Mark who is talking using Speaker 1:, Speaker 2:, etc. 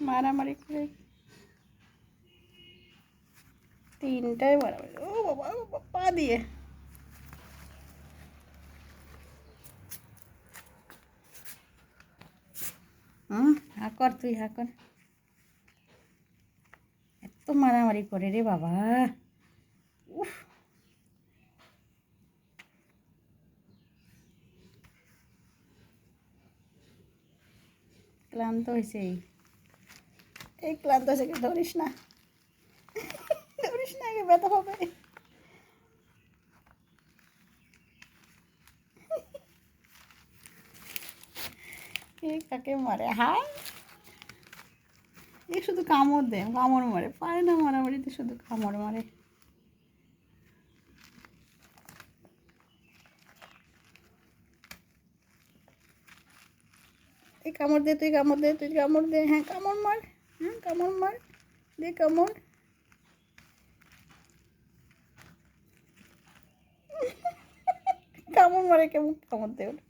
Speaker 1: মারামারি করে। তিনটাই মারামারি। ও বাবা পা দিয়ে। হুম হা কর তুই হা কর এত মারামারি করে রে বাবা। উফ। ক্লান্ত হয়েছে এই ক্লান্ত হয়েছে কি ধরিস না। ধরিস না একে ব্যথা হবে। কে কাকে মারে? হাই। এ শুধু কামড় দেয় কামড় মারে। পারে না মারামারিতে শুধু কামড় মারে। এই কামড় দে, তুই কামড় দে, তুই কামড় দে। হ্যাঁ কামড় মার। হ্যাঁ কামড় মার দে কামড় কামড় মারে কেমন কামড় দে ওটা।